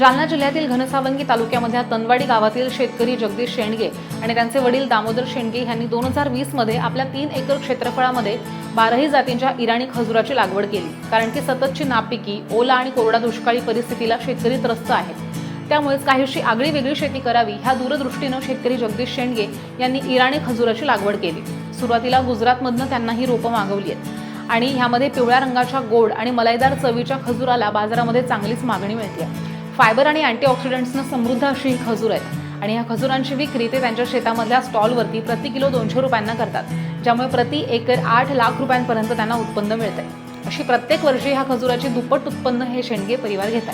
जालना जिल्ह्यातील घनसावंगी तालुक्यामधल्या तनवाडी गावातील शेतकरी जगदीश शेंडगे आणि त्यांचे वडील दामोदर शेंडगे यांनी दोन हजार वीसमध्ये आपल्या तीन एकर क्षेत्रफळामध्ये बाराही जातींच्या इराणी खजुराची लागवड केली. कारण की सततची नापिकी ओला आणि कोरडा दुष्काळी परिस्थितीला शेतकरी त्रस्त आहेत. त्यामुळेच काहीशी आगळी वेगळी शेती करावी ह्या दूरदृष्टीनं शेतकरी जगदीश शेंडगे यांनी इराणी खजुराची लागवड केली. सुरुवातीला गुजरातमधनं त्यांना ही रोपं मागवली आहेत. आणि ह्यामध्ये पिवळ्या रंगाच्या गोड आणि मलाईदार चवीच्या खजुराला बाजारामध्ये चांगलीच मागणी मिळते. फायबर आणि अँटीऑक्सिडंट्सनं समृद्ध अशी ही खजूर आहेत. आणि ह्या खजुरांची विक्री ते त्यांच्या शेतामधल्या स्टॉलवरती प्रति किलो दोनशे रुपयांना करतात. ज्यामुळे प्रति एकर आठ लाख रुपयांपर्यंत त्यांना उत्पन्न मिळतंय. अशी प्रत्येक वर्षी ह्या खजुराची दुप्पट उत्पन्न हे शेंडगे परिवार घेत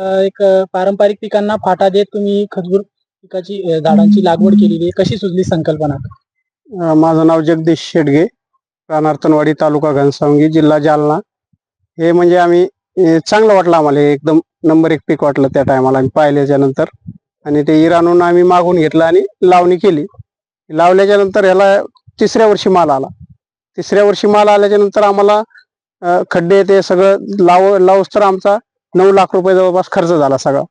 एक पारंपरिक पिकांना फाटा देत तुम्ही खजूर पिकाची झाडांची लागवड केलेली आहे. कशी सुचली संकल्पना? माझं नाव जगदीश शेडगे प्राणार्थनवाडी तालुका घनसावंगी जिल्हा जालना. हे म्हणजे आम्ही चांगलं वाटलं आम्हाला. एकदम नंबर एक पीक वाटलं त्या टायमाला आम्ही पाहिल्याच्या नंतर. आणि ते इराणून आम्ही मागून घेतलं आणि लावणी केली. लावल्याच्या नंतर ह्याला तिसऱ्या वर्षी माल आला. तिसऱ्या वर्षी माल आल्याच्यानंतर आम्हाला खड्डे ते सगळं लाव लावूस तर आमचा नऊ लाख रुपये जवळपास खर्च झाला सगळा.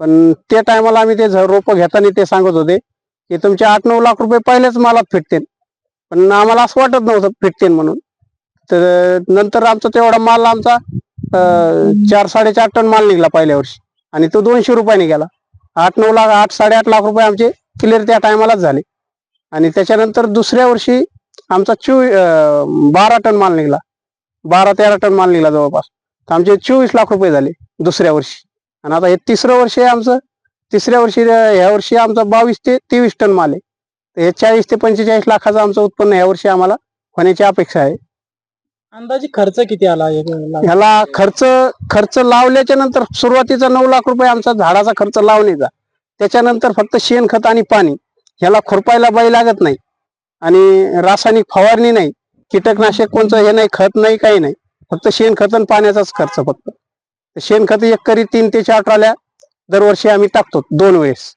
पण त्या टायमाला आम्ही ते रोपं घेताना ते सांगत होते की तुमचे आठ नऊ लाख रुपये पहिलेच मालात फिटतील. पण आम्हाला असं वाटत नव्हतं फिटतील म्हणून. तर नंतर आमचा तेवढा माल आमचा चार साडेचार टन माल निघाला पहिल्या वर्षी. आणि तो दोनशे रुपयाने गेला. आठ नऊ लाख आठ साडेआठ लाख रुपये आमचे क्लिअर त्या टायमालाच झाले. आणि त्याच्यानंतर दुसऱ्या वर्षी आमचा चोवीस बारा टन माल निघाला. बारा तेरा टन माल निघाला जवळपास. तर आमचे चोवीस लाख रुपये झाले दुसऱ्या वर्षी. आणि आता हे तिसरं वर्ष आहे आमचं. तिसऱ्या वर्षी ह्या वर्षी आमचा बावीस ते तेवीस टन माल आहे. तर हे चाळीस ते पंचेचाळीस लाखाचं आमचं उत्पन्न ह्या वर्षी आम्हाला होण्याची अपेक्षा आहे. अंदाजे खर्च किती आला? ह्याला खर्च खर्च लावल्याच्या नंतर सुरुवातीचा नऊ लाख रुपये आमचा झाडाचा खर्च लावण्याचा त्याच्यानंतर फक्त शेणखत आणि पाणी. ह्याला खुरपायला बाई लागत नाही. आणि रासायनिक फवारणी नाही. कीटकनाशक कोणचं हे नाही खत नाही काही नाही. फक्त शेणखत आणि पाण्याचाच खर्च फक्त. शेणखत एक करी तीन ते चार ट्रॉल्या दरवर्षी आम्ही टाकतो दोन वेळेस.